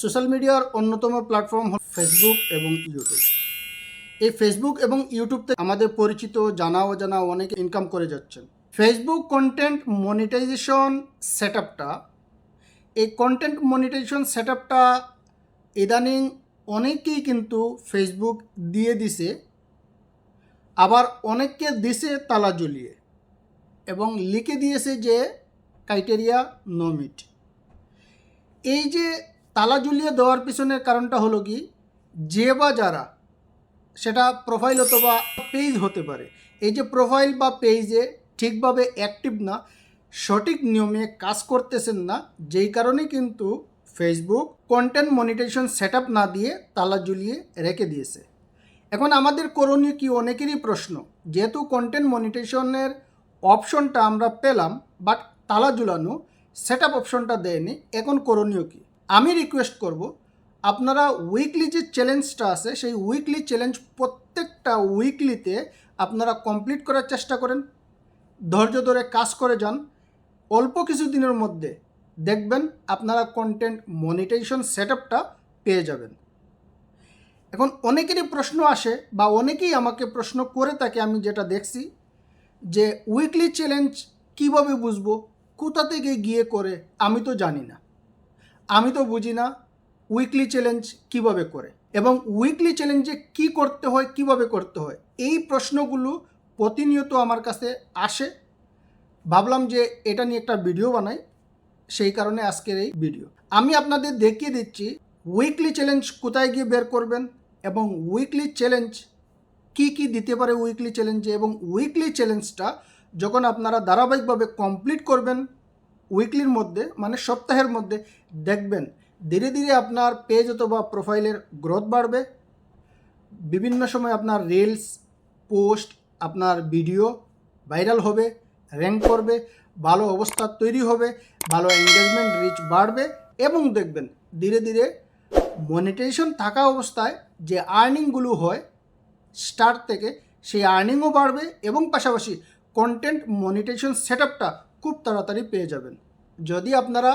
Social মিডিয়ার অন্যতম platform হল ফেসবুক এবং ইউটিউব এই ফেসবুক এবং ইউটিউব থেকে আমাদের পরিচিত জানা অজানা অনেকে ইনকাম করে যাচ্ছেন। ফেসবুক কন্টেন্ট মনিটাইজেশন সেট এই কন্টেন্ট মনিটাইজেশন সেট ইদানিং অনেকেই কিন্তু ফেসবুক দিয়ে দিছে, আবার অনেককে দিছে তালা ঝুলিয়ে এবং লিখে দিয়েছে যে ক্রাইটেরিয়া নো মিট এই যে তালা ঝুলিয়ে দেওয়ার পিছনের কারণটা হলো কি? যে বা যারা, সেটা প্রোফাইল অথবা পেজ হতে পারে। এই যে প্রোফাইল বা পেজে ঠিকভাবে অ্যাক্টিভ না, সঠিক নিয়মে কাজ করতেছেন না, যেই কারণে কিন্তু ফেসবুক কন্টেন্ট মনিটাইজেশন সেট না দিয়ে তালা ঝুলিয়ে রেখে দিয়েছে। এখন আমাদের করণীয় কি অনেকেরই প্রশ্ন, যেহেতু কন্টেন্ট মনিটেশনের অপশনটা আমরা পেলাম বাট তালা ঝুলানো সেট অপশনটা দেয়নি, এখন করণীয় কি? আমি রিকোয়েস্ট করব, আপনারা উইকলি যে চ্যালেঞ্জটা আছে, সেই উইকলি চ্যালেঞ্জ প্রত্যেকটা উইকলিতে আপনারা কমপ্লিট করার চেষ্টা করেন। ধৈর্য ধরে কাজ করে যান। অল্প কিছু দিনের মধ্যে দেখবেন আপনারা কন্টেন্ট মনিটাইজেশন সেট আপটা পেয়ে যাবেন। এখন অনেকেরই প্রশ্ন আসে বা অনেকেই আমাকে প্রশ্ন করে থাকে, আমি যেটা দেখছি যে উইকলি চ্যালেঞ্জ কীভাবে বুঝব, কোথা থেকে গিয়ে করে, আমি তো জানি না। আমি তো বুঝি না উইকলি চ্যালেঞ্জ কীভাবে করে এবং উইকলি চ্যালেঞ্জে কি করতে হয়, কীভাবে করতে হয়? এই প্রশ্নগুলো প্রতিনিয়ত আমার কাছে আসে। ভাবলাম যে এটা নিয়ে একটা ভিডিও বানাই, সেই কারণে আজকের এই ভিডিও আমি আপনাদের দেখিয়ে দিচ্ছি উইকলি চ্যালেঞ্জ কোথায় গিয়ে বের করবেন এবং উইকলি চ্যালেঞ্জ কি কি দিতে পারে উইকলি চ্যালেঞ্জে এবং উইকলি চ্যালেঞ্জটা যখন আপনারা ধারাবাহিকভাবে কমপ্লিট করবেন উইকলির মধ্যে মানে সপ্তাহের মধ্যে দেখবেন ধীরে ধীরে আপনার পেজ অথবা প্রোফাইলের গ্রোথ বাড়বে। বিভিন্ন সময় আপনার রিলস পোস্ট আপনার ভিডিও ভাইরাল হবে র্যাঙ্ক করবে, ভালো অবস্থা তৈরি হবে, ভালো এঙ্গেজমেন্ট রিচ বাড়বে এবং দেখবেন ধীরে ধীরে মনিটাইজেশন থাকা অবস্থায় যে আর্নিংগুলো হয় স্টার্ট থেকে সেই আর্নিংও বাড়বে এবং পাশাপাশি কন্টেন্ট মনিটাইজেশন সেট খুব তাড়াতাড়ি পেয়ে যাবেন। যদি আপনারা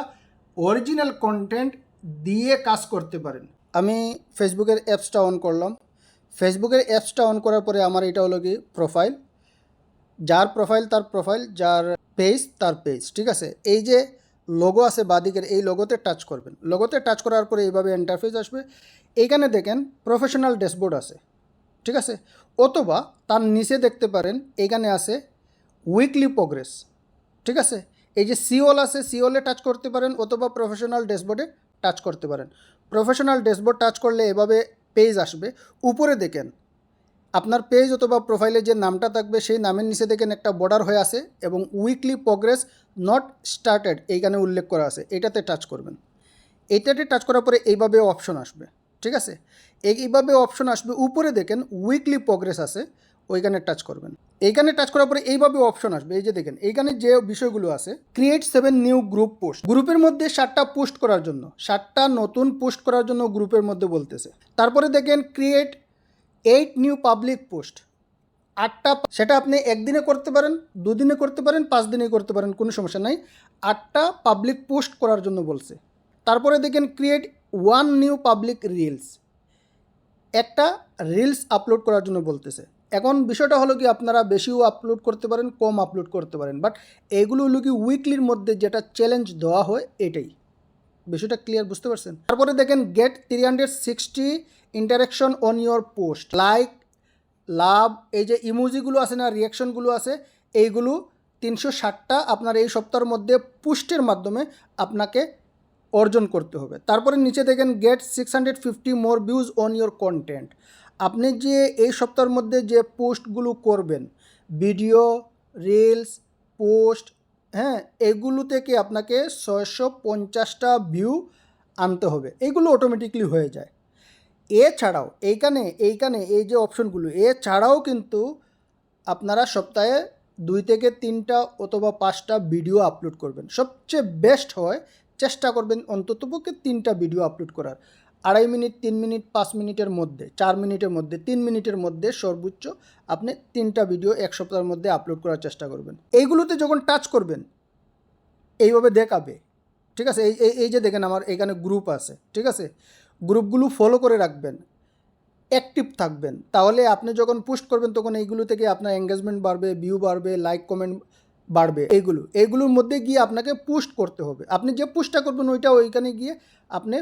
অরিজিনাল কন্টেন্ট দিয়ে কাজ করতে পারেন। আমি ফেসবুকের অ্যাপসটা অন করলাম। ফেসবুকের অ্যাপসটা অন করার পরে আমার এটা হলো কি? প্রোফাইল যার প্রোফাইল তার প্রোফাইল যার পেজ তার পেজ ঠিক আছে? এই যে লোগো আছে বাদিকের, এই লোগোতে টাচ করবেন। লোগোতে টাচ করার পরে এইভাবে ইন্টারফেস আসবে। এইখানে দেখেন প্রফেশনাল ড্যাশবোর্ড আছে, ঠিক আছে? অথবা তার নিচে দেখতে পারেন, এখানে আছে উইকলি প্রোগ্রেস ঠিক আছে? এই যে সিওল আছে, সিওলে টাচ করতে পারেন অথবা প্রফেশনাল ড্যাশবোর্ডে টাচ করতে পারেন। প্রফেশনাল ড্যাশবোর্ড টাচ করলে এভাবে পেজ আসবে। উপরে দেখেন, আপনার পেজ অথবা প্রোফাইলে যে নামটা থাকবে, সেই নামের নিচে দেখেন একটা বর্ডার হয়ে আছে এবং উইকলি প্রোগ্রেস নট স্টার্টেড এইখানে উল্লেখ করা আছে। এটাতে টাচ করবেন। এইটাতে টাচ করার পরে এইভাবে অপশন আসবে, ঠিক আছে? এই- এইভাবে অপশন আসবে। উপরে দেখেন উইকলি প্রোগ্রেস আছে। ওইখানে টাচ করবেন। এইখানে টাচ করার পরে এইভাবে অপশন আসবে। এই যে দেখেন, এইখানে যে বিষয়গুলো আছে create seven new group post গ্রুপের মধ্যে ষাটটা পোস্ট করার জন্য ষাটটা নতুন পোস্ট করার জন্য গ্রুপের মধ্যে বলতেছে। তারপরে দেখেন create eight new public post আটটা, সেটা আপনি একদিনে করতে পারেন, দুদিনে করতে পারেন পাঁচ দিনে করতে পারেন, কোনো সমস্যা নাই। আটটা পাবলিক পোস্ট করার জন্য বলছে। তারপরে দেখেন create one new public reels একটা রিলস আপলোড করার জন্য বলতেছে। এখন বিষয়টা হলো কি, আপনারা বেশিও আপলোড করতে পারেন, কম আপলোড করতে পারেন। বাট এগুলো হলো কি উইকলির মধ্যে যেটা চ্যালেঞ্জ দেওয়া হয়, এটাই। বিষয়টা ক্লিয়ার বুঝতে পারছেন? তারপরে দেখেন get three hundred sixty interaction on your post like love এই যে ইমোজিগুলো আছে না রিয়াকশনগুলো আছে, এইগুলো তিনশো ষাটটা আপনার এই সপ্তাহের মধ্যে পুস্টের মাধ্যমে আপনাকে অর্জন করতে হবে। তারপরে নিচে দেখেন get six hundred fifty more views on your content আপনি যে এই সপ্তাহের মধ্যে যে পোস্টগুলো করবেন, ভিডিও, রিলস, পোস্ট হ্যাঁ এগুলো থেকে আপনাকে ছয়শো পঞ্চাশটা ভিউ আনতে হবে। এইগুলো অটোমেটিকলি হয়ে যায়। এছাড়াও এইখানে এইখানে এই যে অপশনগুলো এছাড়াও কিন্তু আপনারা সপ্তাহে দুই থেকে তিনটা অথবা পাঁচটা ভিডিও আপলোড করবেন। সবচেয়ে বেস্ট হয়, চেষ্টা করবেন অন্ততপক্ষে তিনটা ভিডিও আপলোড করার। আড়াই মিনিট, তিন মিনিট, পাঁচ মিনিটের মধ্যে, চার মিনিটের মধ্যে, তিন মিনিটের মধ্যে সর্বোচ্চ আপনি তিনটা ভিডিও এক সপ্তাহের মধ্যে আপলোড করার চেষ্টা করবেন। এইগুলোতে যখন টাচ করবেন, এইভাবে দেখাবে। ঠিক আছে? এই, এই- যে দেখেন আমার এখানে গ্রুপ আছে। ঠিক আছে? গ্রুপগুলো ফলো করে রাখবেন অ্যাক্টিভ থাকবেন। তাহলে আপনি যখন পোস্ট করবেন, তখন এইগুলো থেকে আপনার এঙ্গেজমেন্ট বাড়বে ভিউ বাড়বে লাইক কমেন্ট বাড়বে। এইগুলো, এইগুলোর মধ্যে গিয়ে আপনাকে পোস্ট করতে হবে। আপনি যে পোস্টটা করবেন, ওইটা ওইখানে গিয়ে আপনি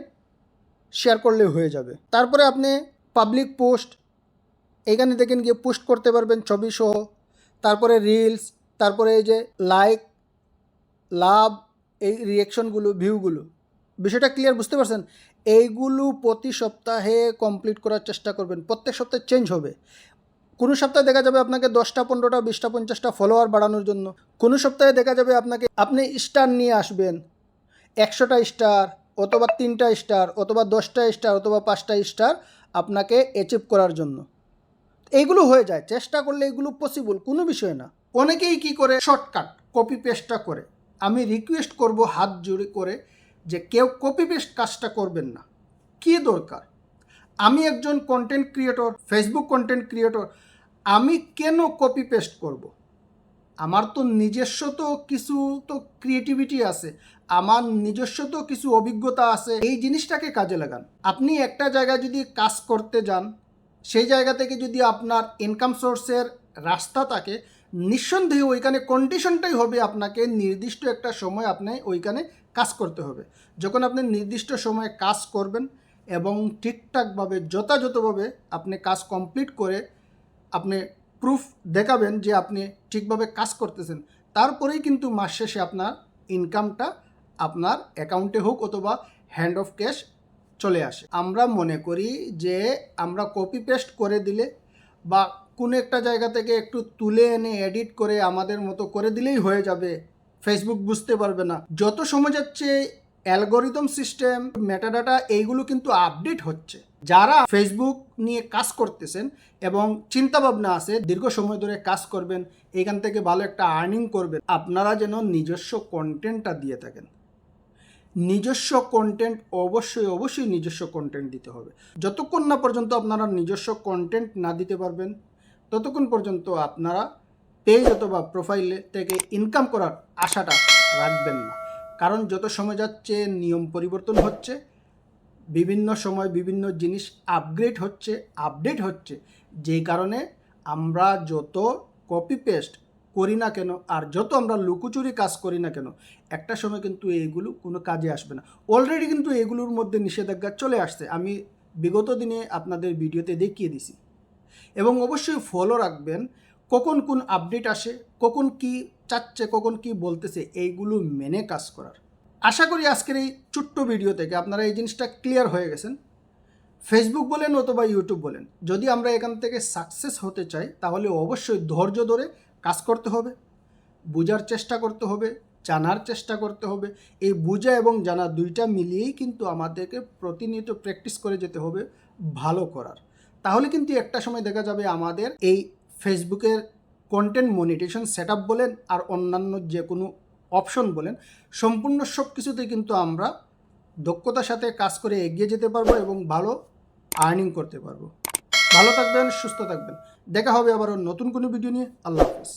শেয়ার করলে হয়ে যাবে। তারপরে আপনি পাবলিক পোস্ট এখানে দেখেন গিয়ে পোস্ট করতে পারবেন ছবি সহ। তারপরে রিলস তারপরে এই যে লাইক লাভ এই রিয়েকশনগুলো ভিউগুলো বিষয়টা ক্লিয়ার বুঝতে পারছেন? এইগুলো প্রতি সপ্তাহে কমপ্লিট করার চেষ্টা করবেন। প্রত্যেক সপ্তাহে চেঞ্জ হবে। কোনো সপ্তাহে দেখা যাবে আপনাকে দশটা, পনেরোটা, বিশটা, পঞ্চাশটা ফলোয়ার বাড়ানোর জন্য। কোনো সপ্তাহে দেখা যাবে আপনাকে, আপনি স্টার নিয়ে আসবেন। একশোটা স্টার অথবা তিনটা স্টার, অথবা দশটা স্টার, অথবা পাঁচটা স্টার আপনাকে অ্যাচিভ করার জন্য। এইগুলো হয়ে যায়। চেষ্টা করলে এগুলো পসিবল কোনো বিষয় না। অনেকেই কি করে? শর্টকাট কপি পেস্টটা করে। আমি রিকোয়েস্ট করব হাত জুড়ে করে যে কেউ কপি পেস্ট কাজটা করবেন না। কি দরকার? আমি একজন content creator Facebook content creator আমি কেন কপি পেস্ট করব। আমার তো নিজস্ব তো কিছু তো ক্রিয়েটিভিটি আছে। আমার নিজস্ব তো কিছু অভিজ্ঞতা আছে, এই জিনিসটাকে কাজে লাগান। আপনি একটা জায়গায় যদি কাজ করতে যান, সেই জায়গা থেকে যদি আপনার ইনকাম সোর্সের রাস্তা থাকে, নিঃসন্দেহে ওইখানে কন্ডিশনটাই হবে আপনাকে নির্দিষ্ট একটা সময় আপনি ওইখানে কাজ করতে হবে। যখন আপনি নির্দিষ্ট সময়ে কাজ করবেন এবং ঠিকঠাকভাবে, যথাযথভাবে আপনি কাজ কমপ্লিট করে আপনি প্রুফ দেখাবেন যে আপনি ঠিকভাবে কাজ করতেছেন, তারপরেই কিন্তু মাস শেষে আপনার ইনকামটা আপনার অ্যাকাউন্টে হোক অথবা হ্যান্ড অফ ক্যাশ চলে আসে। আমরা মনে করি যে আমরা কপি পেস্ট করে দিলে বা কোনো একটা জায়গা থেকে একটু তুলে এনে এডিট করে আমাদের মতো করে দিলেই হয়ে যাবে। ফেসবুক বুঝতে পারবে না। যত সময় যাচ্ছে, অ্যালগোরিদম সিস্টেম, মেটাডাটা এইগুলো কিন্তু আপডেট হচ্ছে। যারা ফেসবুক নিয়ে কাজ করতেছেন এবং চিন্তাভাবনা আছে, দীর্ঘ সময় ধরে কাজ করবেন, এখান থেকে ভালো একটা আর্নিং করবেন, আপনারা যেন নিজস্ব কন্টেন্টটা দিয়ে থাকেন। নিজস্ব কন্টেন্ট অবশ্যই অবশ্যই নিজস্ব কন্টেন্ট দিতে হবে। যতক্ষণ না পর্যন্ত আপনারা নিজস্ব কন্টেন্ট না দিতে পারবেন, ততক্ষণ পর্যন্ত আপনারা পেজ অথবা প্রোফাইলে থেকে ইনকাম করার আশাটা রাখবেন না। কারণ যত সময় যাচ্ছে, নিয়ম পরিবর্তন হচ্ছে, বিভিন্ন সময় বিভিন্ন জিনিস আপগ্রেড হচ্ছে আপডেট হচ্ছে। যেই কারণে আমরা যত কপি পেস্ট করি না কেন? আর যত আমরা লুকোচুরি কাজ করি না কেন, একটা সময় কিন্তু এইগুলো কোনো কাজে আসবে না। অলরেডি কিন্তু এগুলোর মধ্যে নিষেধাজ্ঞা চলে আসছে। আমি বিগত দিনে আপনাদের ভিডিওতে দেখিয়ে দিছি। এবং অবশ্যই ফলো রাখবেন, কখন কোন আপডেট আসে, কখন কি চাচ্ছে, কখন কি বলতেছে, এইগুলো মেনে কাজ করার। আশা করি আজকের এই ছোট্ট ভিডিও থেকে আপনারা এই জিনিসটা ক্লিয়ার হয়ে গেছেন। ফেসবুক বলেন অথবা ইউটিউব বলেন, যদি আমরা এখান থেকে সাকসেস হতে চাই, তাহলে অবশ্যই ধৈর্য ধরে কাজ করতে হবে, বোঝার চেষ্টা করতে হবে, জানার চেষ্টা করতে হবে। এই বোঝা এবং জানা দুইটা মিলিয়েই কিন্তু আমাদেরকে প্রতিনিয়ত প্র্যাকটিস করে যেতে হবে ভালো করার। তাহলে কিন্তু একটা সময় দেখা যাবে আমাদের এই ফেসবুকের কন্টেন্ট মনিটেশন সেট বলেন আর অন্যান্য যে কোনো অপশন বলেন, সম্পূর্ণ সব কিছুতে কিন্তু আমরা দক্ষতার সাথে কাজ করে এগিয়ে যেতে পারব এবং ভালো আর্নিং করতে পারব। ভালো থাকবেন, সুস্থ থাকবেন। দেখা হবে আবার নতুন কোনো ভিডিও নিয়ে। আল্লাহ হাফিজ।